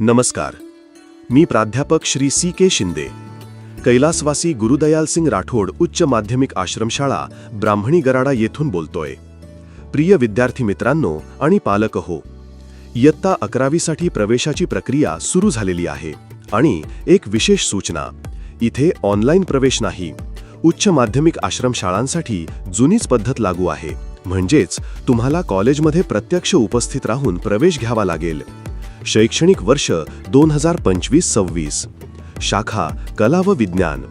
नमस्कार. मी प्राध्यापक श्री सी के शिंदे. कैलासवासी गुरुदयाल सिंग राठोड उच्च माध्यमिक आश्रमशाळा ब्राह्मणी गराडा येथून बोलतोय. प्रिय विद्यार्थी मित्रांनो आणि पालक हो इयत्ता अकरावीसाठी प्रवेशाची प्रक्रिया सुरू झालेली आहे आणि एक विशेष सूचना इथे ऑनलाईन प्रवेश नाही उच्च माध्यमिक आश्रमशाळांसाठी जुनीच पद्धत लागू आहे म्हणजेच तुम्हाला कॉलेजमध्ये प्रत्यक्ष उपस्थित राहून प्रवेश घ्यावा लागेल. शैक्षणिक वर्ष दोन हजार पंचवीस सव्वीस. शाखा कला व विज्ञान.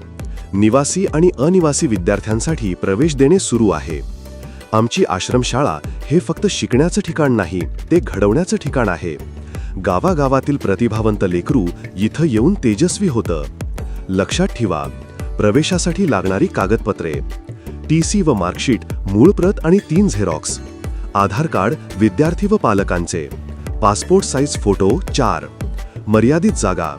निवासी आणि अनिवासी विद्यार्थ्यांसाठी प्रवेश देणे सुरू आहे. आमची आश्रमशाळा हे फक्त शिकण्याचं ठिकाण नाही ते घडवण्याचं ठिकाण आहे. गावागावातील प्रतिभावंत लेकरू इथं येऊन तेजस्वी होतं. लक्षात ठेवा प्रवेशासाठी लागणारी कागदपत्रे टी सी व मार्कशीट मूळ प्रत आणि तीन झेरॉक्स आधार कार्ड विद्यार्थी व पालकांचे. पासपोर्ट साईज फोटो चार. मर्यादित जागा.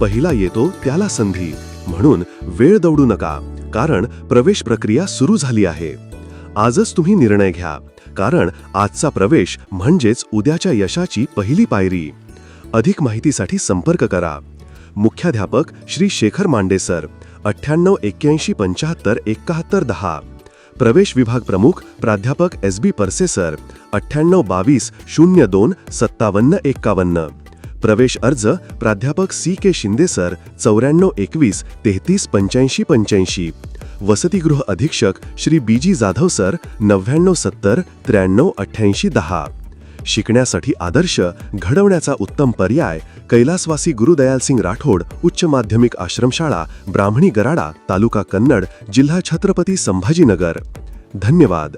पहिला येतो त्याला संधी. म्हणून वेळ दौडू नका कारण प्रवेश प्रक्रिया सुरू झाली आहे. आजच तुम्ही निर्णय घ्या कारण आजचा प्रवेश म्हणजेच उद्याच्या यशाची पहिली पायरी. अधिक माहितीसाठी संपर्क करा. मुख्याध्यापक श्री शेखर मांडे सर अठ्ठ्याण्णव एक्क्याऐंशी पंच्याहत्तर एकाहत्तर दहा. प्रवेश विभाग प्रमुख प्राध्यापक एस बी परसेसर अठ्ठ्याण्णव बावीस शून्य दोन सत्तावन्न एक्कावन्न. प्रवेश अर्ज प्राध्यापक सी के शिंदे सर चौऱ्याण्णव एकवीस तेहतीस पंच्याऐंशी पंच्याऐंशी. वसतिगृह अधीक्षक Shri B G Jadhav sir नव्याण्णव सत्तर त्र्याण्णव अठ्ठ्याऐंशी दहा. शिकण्यासाठी आदर्श घडवण्याचा उत्तम पर्याय कैलासवासी गुरुदयाल सिंग राठोड उच्च माध्यमिक आश्रमशाळा ब्राह्मणी गराडा तालुका कन्नड जिल्हा छत्रपती संभाजीनगर. धन्यवाद.